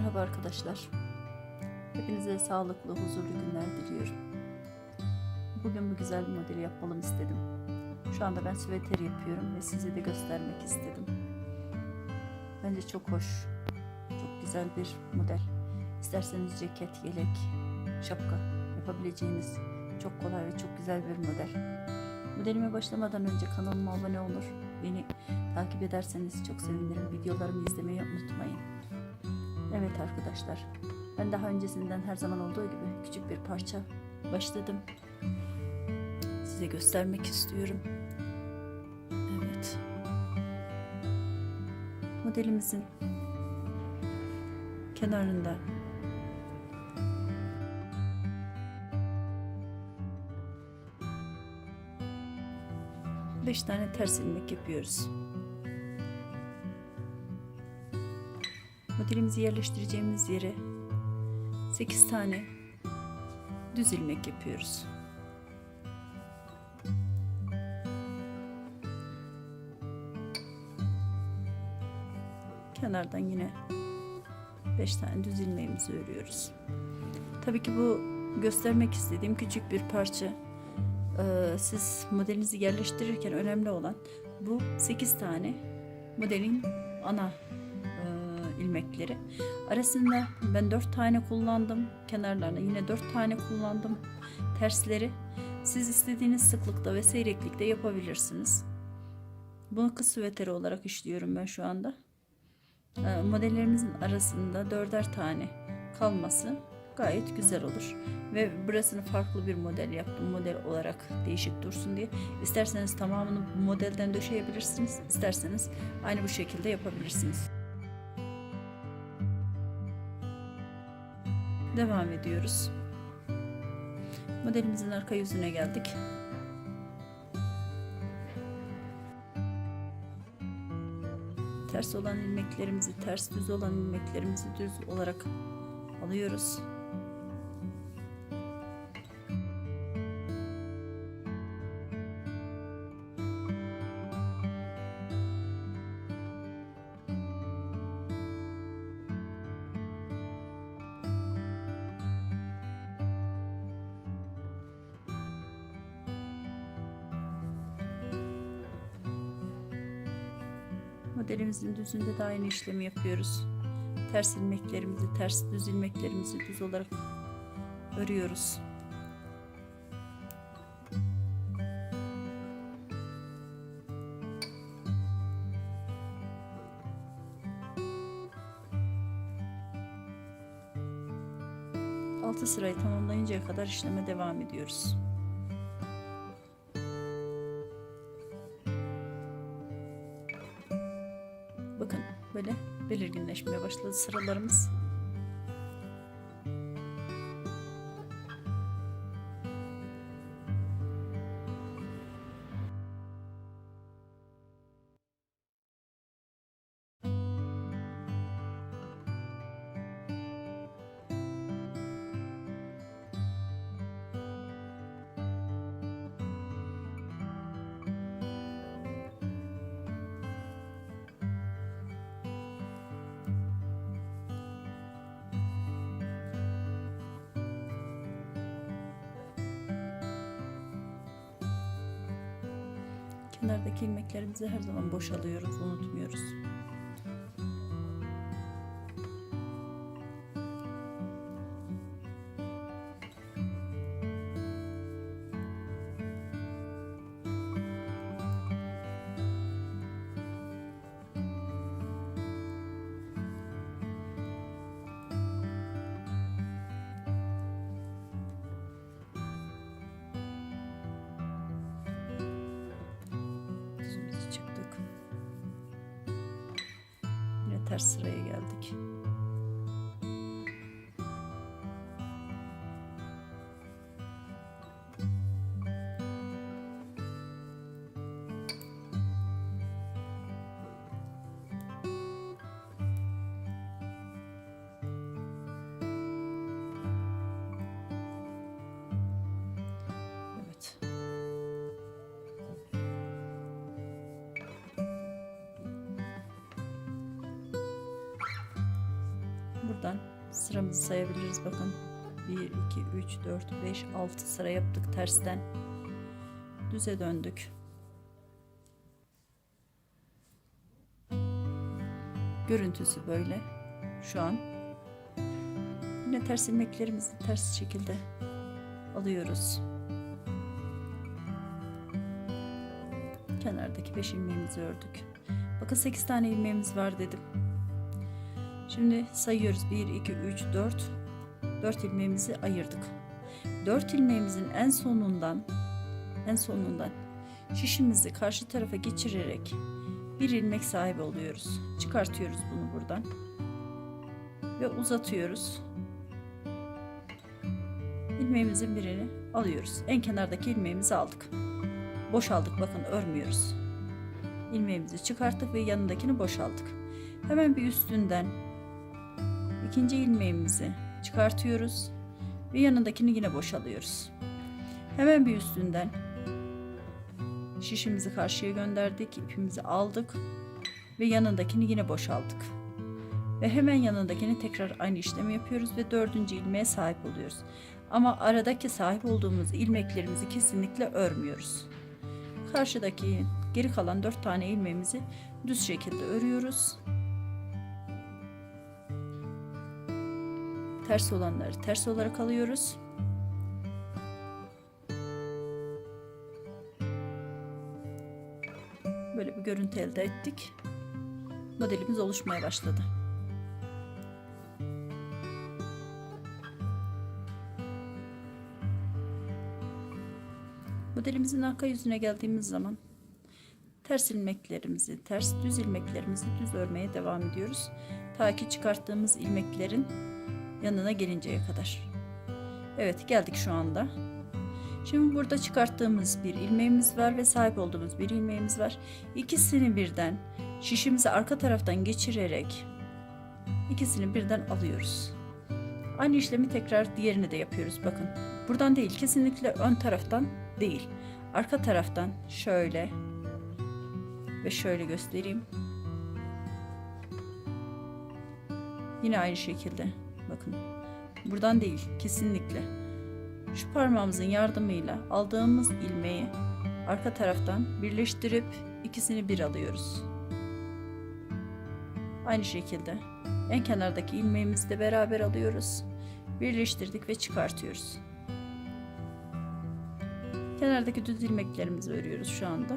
Merhaba arkadaşlar. Hepinize sağlıklı, huzurlu günler diliyorum. Bugün bu güzel bir modeli yapalım istedim. Şu anda ben süveter yapıyorum ve size de göstermek istedim. Bence çok hoş, çok güzel bir model. İsterseniz ceket, yelek, şapka yapabileceğiniz çok kolay ve çok güzel bir model. Modelime başlamadan önce kanalıma abone olur, beni takip ederseniz çok sevinirim. Videolarımı izlemeyi unutmayın. Evet arkadaşlar, ben daha öncesinden her zaman olduğu gibi küçük bir parça başladım. Size göstermek istiyorum. Evet. Modelimizin kenarında beş tane ters ilmek yapıyoruz. Modelimizi yerleştireceğimiz yere 8 tane düz ilmek yapıyoruz. Kenardan yine 5 tane düz ilmeğimizi örüyoruz. Tabii ki bu göstermek istediğim küçük bir parça. Ee, siz modelinizi yerleştirirken önemli olan bu 8 tane modelin ana ilmekleri. Arasında ben 4 tane kullandım. Kenarlarına yine 4 tane kullandım. Tersleri siz istediğiniz sıklıkta ve seyreklikte yapabilirsiniz. Bunu kız süveteri olarak işliyorum ben şu anda. E, modellerinizin arasında dörder tane kalması gayet güzel olur. Ve burasını farklı bir model yaptım. Model olarak değişik dursun diye. İsterseniz tamamını bu modelden döşeyebilirsiniz. İsterseniz aynı bu şekilde yapabilirsiniz. Devam ediyoruz. Modelimizin arka yüzüne geldik. Ters olan ilmeklerimizi, ters düz olan ilmeklerimizi düz olarak alıyoruz. Modelimizin düzünde de aynı işlemi yapıyoruz. Ters ilmeklerimizi, ters düz ilmeklerimizi düz olarak örüyoruz. Altı sırayı tamamlayıncaya kadar işleme devam ediyoruz. Belirginleşmeye başladı sıralarımız. Kenardaki ilmeklerimizi her zaman boşalıyoruz, unutmuyoruz. Sıraya geldik. Buradan sıramızı sayabiliriz bakın. 1, 2, 3, 4, 5, 6 sıra yaptık tersten. Düze döndük. Görüntüsü böyle. Şu an. Yine ters ilmeklerimizi ters şekilde alıyoruz. Kenardaki 5 ilmeğimizi ördük. Bakın 8 tane ilmeğimiz var dedim. Şimdi sayıyoruz. 1, 2, 3, 4. 4 ilmeğimizi ayırdık. 4 ilmeğimizin en sonundan en sonundan şişimizi karşı tarafa geçirerek bir ilmek sahibi oluyoruz. Çıkartıyoruz bunu buradan. Ve uzatıyoruz. İlmeğimizin birini alıyoruz. En kenardaki ilmeğimizi aldık. Boşaldık bakın örmüyoruz. İlmeğimizi çıkarttık ve yanındakini boşalttık. Hemen bir üstünden ikinci ilmeğimizi çıkartıyoruz ve yanındakini yine boşalıyoruz. Hemen bir üstünden şişimizi karşıya gönderdik, ipimizi aldık ve yanındakini yine boşalttık. Ve hemen yanındakini tekrar aynı işlemi yapıyoruz ve dördüncü ilmeğe sahip oluyoruz. Ama aradaki sahip olduğumuz ilmeklerimizi kesinlikle örmüyoruz. Karşıdaki geri kalan dört tane ilmeğimizi düz şekilde örüyoruz. Ters olanları ters olarak alıyoruz. Böyle bir görüntü elde ettik. Modelimiz oluşmaya başladı. Modelimizin arka yüzüne geldiğimiz zaman ters ilmeklerimizi, ters düz ilmeklerimizi düz örmeye devam ediyoruz. Ta ki çıkarttığımız ilmeklerin yanına gelinceye kadar. Evet geldik şu anda. Şimdi burada çıkarttığımız bir ilmeğimiz var ve sahip olduğumuz bir ilmeğimiz var. İkisini birden şişimizi arka taraftan geçirerek ikisini birden alıyoruz. Aynı işlemi tekrar diğerini de yapıyoruz. Bakın buradan değil kesinlikle ön taraftan değil. Arka taraftan şöyle ve şöyle göstereyim. Yine aynı şekilde bakın. Buradan değil kesinlikle. Şu parmağımızın yardımıyla aldığımız ilmeği arka taraftan birleştirip ikisini bir alıyoruz. Aynı şekilde en kenardaki ilmeğimizi de beraber alıyoruz. Birleştirdik ve çıkartıyoruz. Kenardaki düz ilmeklerimizi örüyoruz şu anda.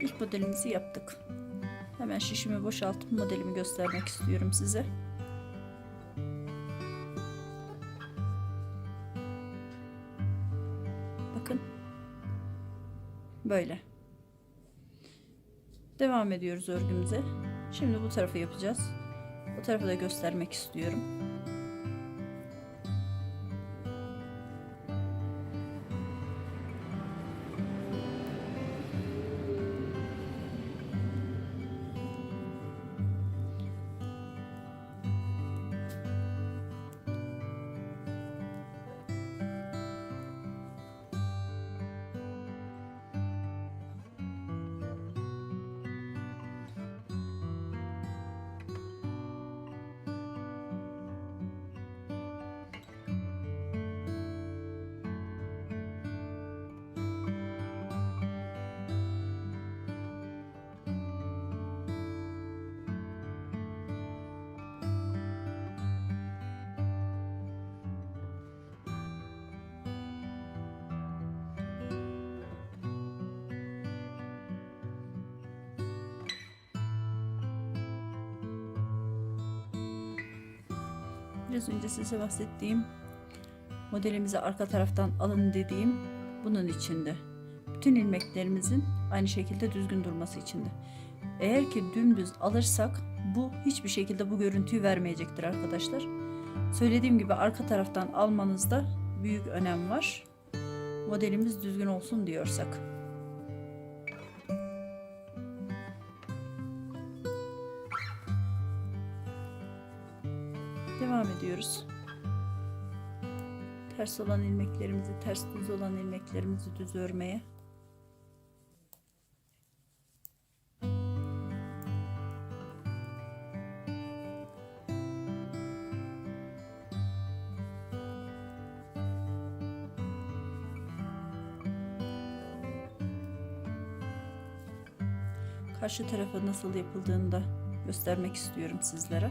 İlk modelimizi yaptık. Hemen şişimi boşaltıp modelimi göstermek istiyorum size. Bakın. Böyle. Devam ediyoruz örgümüze. Şimdi bu tarafı yapacağız. Bu tarafı da göstermek istiyorum. Biraz önce size bahsettiğim modelimizi arka taraftan alın dediğim bunun içinde. Bütün ilmeklerimizin aynı şekilde düzgün durması içinde. Eğer ki dümdüz alırsak bu hiçbir şekilde bu görüntüyü vermeyecektir arkadaşlar. Söylediğim gibi arka taraftan almanızda büyük önem var. Modelimiz düzgün olsun diyorsak. Devam ediyoruz. Ters olan ilmeklerimizi, ters düz olan ilmeklerimizi düz örmeye. Karşı tarafa nasıl yapıldığını da göstermek istiyorum sizlere.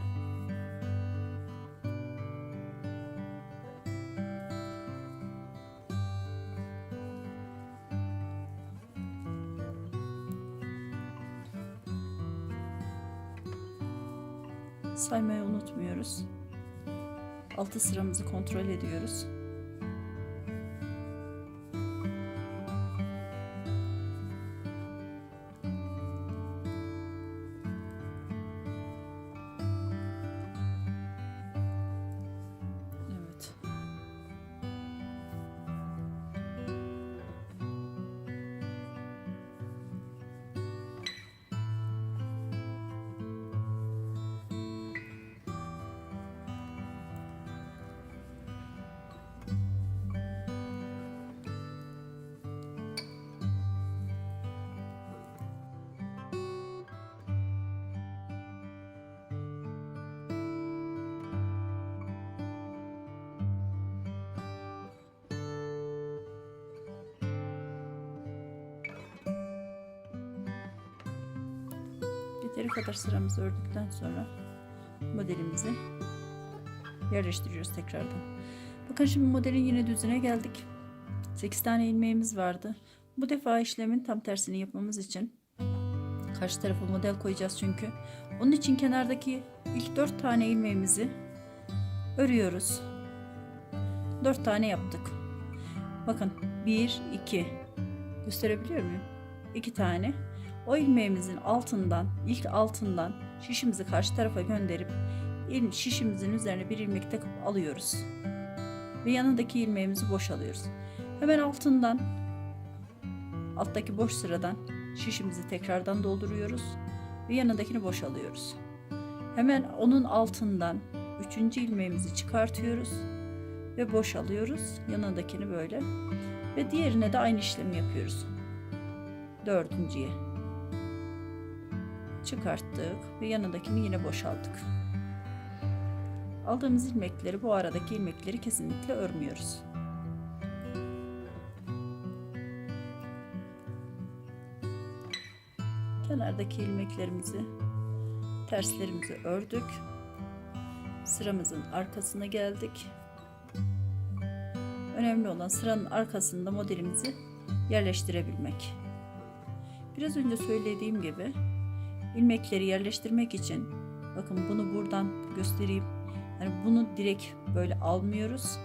Saymayı unutmuyoruz. Altı sıramızı kontrol ediyoruz. Yeteri kadar sıramızı ördükten sonra modelimizi yerleştiriyoruz tekrardan. Bakın şimdi modelin yine düzüne geldik. 8 tane ilmeğimiz vardı. Bu defa işlemin tam tersini yapmamız için karşı tarafa model koyacağız çünkü. Onun için kenardaki ilk 4 tane ilmeğimizi örüyoruz. 4 tane yaptık. Bakın 1 2 gösterebiliyor muyum? 2 tane o ilmeğimizin altından, ilk altından şişimizi karşı tarafa gönderip şişimizin üzerine bir ilmek takıp alıyoruz. Ve yanındaki ilmeğimizi boşalıyoruz. Hemen altından, alttaki boş sıradan şişimizi tekrardan dolduruyoruz ve yanındakini boşalıyoruz. Hemen onun altından üçüncü ilmeğimizi çıkartıyoruz ve boşalıyoruz. Yanındakini böyle ve diğerine de aynı işlemi yapıyoruz. Dördüncüye çıkarttık ve yanındakini yine boşalttık. Aldığımız ilmekleri bu aradaki ilmekleri kesinlikle örmüyoruz. Kenardaki ilmeklerimizi terslerimizi ördük. Sıramızın arkasına geldik. Önemli olan sıranın arkasında modelimizi yerleştirebilmek. Biraz önce söylediğim gibi ilmekleri yerleştirmek için bakın bunu buradan göstereyim. Yani bunu direkt böyle almıyoruz.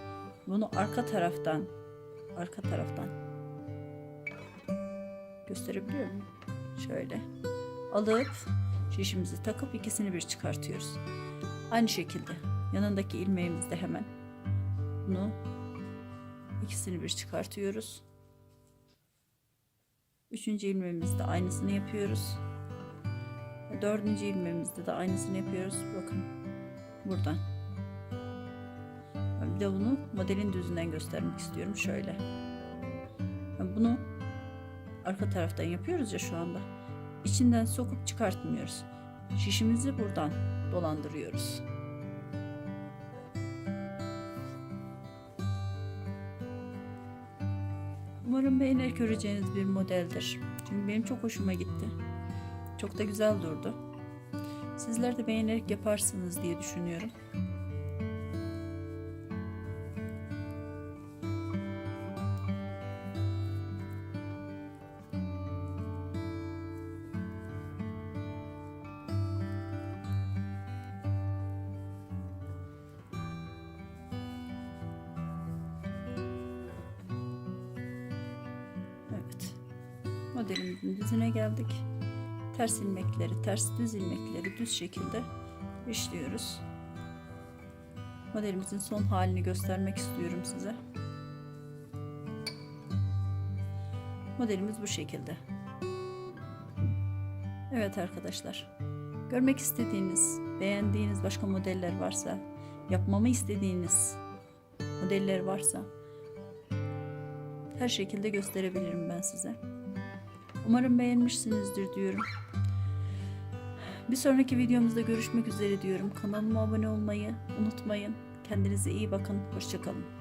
Bunu arka taraftan arka taraftan gösterebiliyor muyum? Şöyle alıp şişimizi takıp ikisini bir çıkartıyoruz. Aynı şekilde yanındaki ilmeğimizde hemen bunu ikisini bir çıkartıyoruz. Üçüncü ilmeğimizde aynısını yapıyoruz. Dördüncü ilmeğimizde de aynısını yapıyoruz. Bakın buradan. Bir de bunu modelin düzünden göstermek istiyorum. Şöyle. Bunu arka taraftan yapıyoruz ya şu anda. İçinden sokup çıkartmıyoruz. Şişimizi buradan dolandırıyoruz. Umarım beğenerek göreceğiniz bir modeldir. Çünkü benim çok hoşuma gitti. Çok da güzel durdu. Sizler de beğenerek yaparsınız diye düşünüyorum. Evet. Modelimizin düzüne geldik. Ters ilmekleri, ters düz ilmekleri düz şekilde işliyoruz. Modelimizin son halini göstermek istiyorum size. Modelimiz bu şekilde. Evet arkadaşlar. Görmek istediğiniz, beğendiğiniz başka modeller varsa, yapmamı istediğiniz modeller varsa her şekilde gösterebilirim ben size. Umarım beğenmişsinizdir diyorum. Bir sonraki videomuzda görüşmek üzere diyorum. Kanalıma abone olmayı unutmayın. Kendinize iyi bakın. Hoşçakalın.